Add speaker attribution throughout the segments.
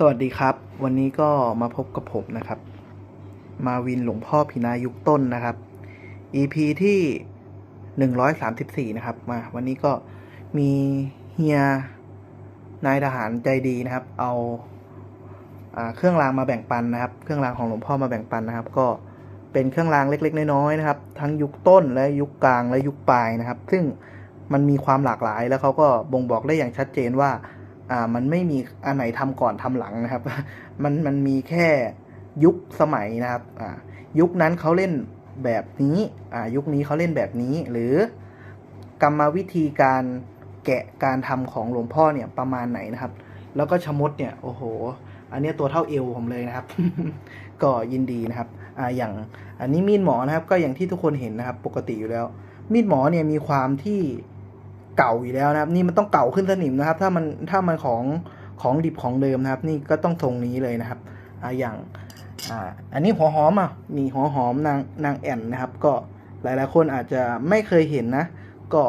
Speaker 1: สวัสดีครับ วันนี้ก็มาพบกับผมนะครับ มาวินหลวงพ่อพินายุคต้นนะครับ EP ที่134นะครับ มา วันนี้ก็มีเฮียนายทหารใจดีนะครับเอาอาเครื่องรางมาแบ่งปันนะครับ เครื่องรางของหลวงพ่อมาแบ่งปันนะครับ ก็เป็นเครื่องรางเล็ก ๆ น้อยๆนะครับ ทั้งยุคต้นและยุคกลางและยุคปลายนะครับ ซึ่งมันมีความหลากหลายแล้วเขาก็บ่งบอกได้อย่างชัดเจนว่า อ่ามันไม่มีอันไหนทำก่อนทำหลังนะครับ มันมันมีแค่ยุคสมัยนะครับอ่ายุคนั้นเขาเล่นแบบนี้อ่ายุคนี้เขาเล่นแบบนี้ หรือกรรมวิธีการแกะการทำของหลวงพ่อเนี่ยประมาณไหนนะครับ แล้วก็ชมดเนี่ยโอ้โห อันเนี้ยตัวเท่าเอวผมเลยนะครับ ก็ยินดีนะครับอ่าอย่างอันนี้มีดหมอนะครับ ก็อย่างที่ทุกคนเห็นนะครับ ปกติอยู่แล้ว มีดหมอเนี่ยมีความที่ เก่าอยู่แล้วนะครับ นี่มันต้องเก่าขึ้นสนิมนะครับ ถ้ามันถ้ามันของของดิบของเดิมนะครับ นี่ก็ต้องทรงนี้เลยนะครับอ่าอย่างอ่าอันนี้หัวหอมอะนี่หัวหอมนางนางแอ่นนะครับ ก็หลายๆคนอาจจะไม่เคยเห็นนะ ก็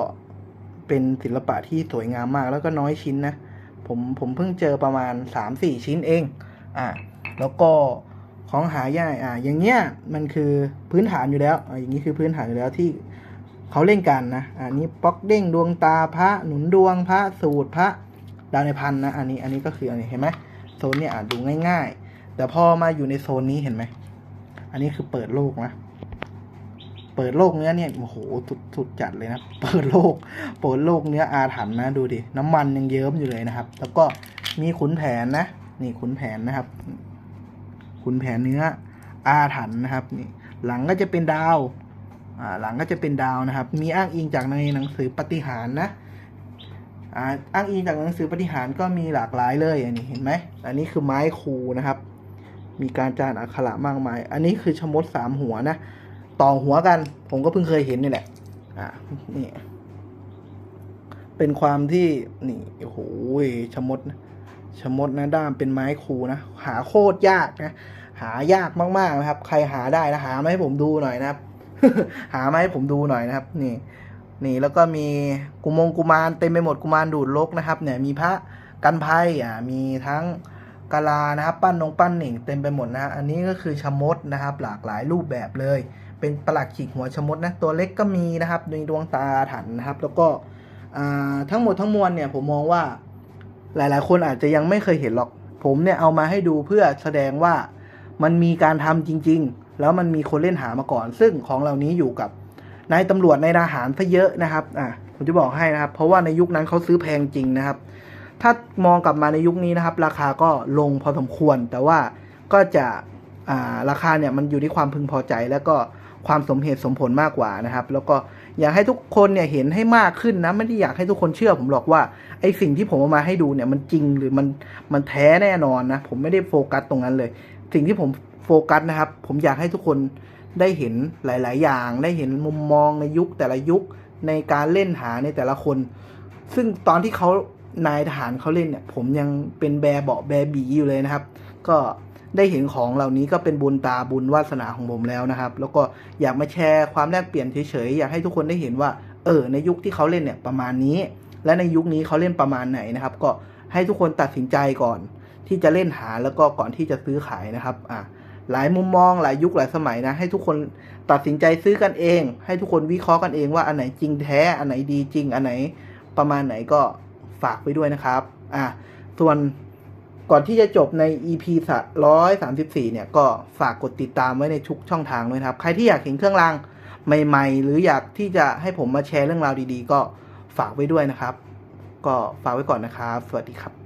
Speaker 1: เป็นศิลปะที่สวยงามมากแล้วก็น้อยชิ้นนะผมผมเพิ่งเจอประมาณสามสี่ชิ้นเองอ่าแล้วก็ของหายากอ่าอย่างเงี้ยมันคือพื้นฐานอยู่แล้วอ่าอย่างนี้คือพื้นฐานอยู่แล้วที่ เขาเล่นกันนะ อันนี้ป๊อกเด้งดวงตาพระหนุนดวงพระสูตรพระดาวในพันนะ อันนี้อันนี้ก็คืออันนี้เห็นไหมโซนเนี่ยอ่านดูง่าย ๆ แต่พอมาอยู่ในโซนนี้เห็นไหมอันนี้คือเปิดโลกนะเปิดโลกเนื้อเนี่ยโอ้โหสุดสุดจัดเลยนะเปิดโลกเปิดโลกเนื้ออาถรรพ์นะดูดิน้ำมันยังเยิ้มอยู่เลยนะครับ แล้วก็มีขุนแผนนะ นี่ขุนแผนนะครับ ขุนแผนเนื้ออาถรรพ์นะครับ นี่ หลังก็จะเป็นดาว หลังก็จะเป็นดาวนะครับ มีอ้างอิงจากในหนังสือปฏิหารนะอ้างอิงจากหนังสือปฏิหารก็มีหลากหลายเลยอันนี้เห็นไหมอันนี้คือไม้คูนะครับ มีการจานอักขระมากมาย อันนี้คือชมดสามหัวนะ ต่อหัวกัน ผมก็เพิ่งเคยเห็นนี่แหละ อ่านี่เป็นความที่นี่โอ้โหชมดชมดนะด้ามเป็นไม้คูนะหาโคตรยากนะหายากมากๆนะครับ ใครหาได้นะหามาให้ผมดูหน่อยนะครับ หามาให้ผมดูหน่อยนะครับ นี่ นี่แล้วก็มีกุมงกุมารเต็มไปหมดกุมารดูดลกนะครับ เนี่ยมีพระกันภัยอ่ามีทั้งกาลานะครับ ปั้นนงปั้นหนิงเต็มไปหมดนะอันนี้ก็คือชะมดนะครับ หลากหลายรูปแบบเลย เป็นประหลัดขีกหัวชะมดนะตัวเล็กก็มีนะครับมีดวงตาถันนะครับ แล้วก็ทั้งหมดทั้งมวลเนี่ยผมมองว่าหลาย ๆ คนอาจจะยังไม่เคยเห็นหรอก ผมเนี่ยเอามาให้ดูเพื่อแสดงว่ามันมีการทำจริงๆ แล้วมันมีคนเล่นหามาก่อน ซึ่งของเหล่านี้อยู่กับนายตำรวจนายทหารซะเยอะนะครับอะผมจะบอกให้นะครับ เพราะว่าในยุคนั้นเขาซื้อแพงจริงนะครับ ถ้ามองกลับมาในยุคนี้นะครับ ราคาก็ลงพอสมควร แต่ว่าก็จะอ่าราคาเนี่ยมันอยู่ที่ความพึงพอใจ แล้วก็ความสมเหตุสมผลมากกว่านะครับ แล้วก็อยากให้ทุกคนเนี่ยเห็นให้มากขึ้นนะไม่ได้อยากให้ทุกคนเชื่อผมหรอกว่าไอสิ่งที่ผมเอามาให้ดูเนี่ยมันจริงหรือมันมันแท้แน่นอนนะผมไม่ได้โฟกัสตรงนั้นเลย สิ่งที่ผม โฟกัสนะครับ ผมอยากให้ทุกคนได้เห็นหลาย ๆ อย่าง ได้เห็นมุมมองในยุคแต่ละยุคในการเล่นหาในแต่ละคน ซึ่งตอนที่เขานายทหารเขาเล่นเนี่ย ผมยังเป็นแบเบาะแบบีอยู่เลยนะครับ ก็ได้เห็นของเหล่านี้ก็เป็นบุญตาบุญวาสนาของผมแล้วนะครับ แล้วก็อยากมาแชร์ความแลกเปลี่ยนเฉย ๆ อยากให้ทุกคนได้เห็นว่า เออ ในยุคที่เขาเล่นเนี่ยประมาณนี้ และในยุคนี้เขาเล่นประมาณไหนนะครับ ก็ให้ทุกคนตัดสินใจก่อน ที่จะเล่นหาแล้วก็ก่อนที่จะซื้อขายนะครับ อ่า หลายมุมมองหลายยุคหลายสมัยนะ ให้ทุกคนตัดสินใจซื้อกันเอง ให้ทุกคนวิเคราะห์กันเองว่าอันไหนจริงแท้อันไหนดีจริง อันไหนประมาณไหนก็ฝากไว้ด้วยนะครับอ่าส่วนก่อนที่จะจบใน EP ร้อยสามสิบสี่เนี่ย ก็ฝากกดติดตามไว้ในทุกช่องทางด้วยครับ ใครที่อยากเห็นเครื่องรางใหม่ ๆ หรืออยากที่จะให้ผมมาแชร์เรื่องราวดีๆ ก็ฝากไว้ด้วยนะครับ ก็ฝากไว้ก่อนนะครับ สวัสดีครับ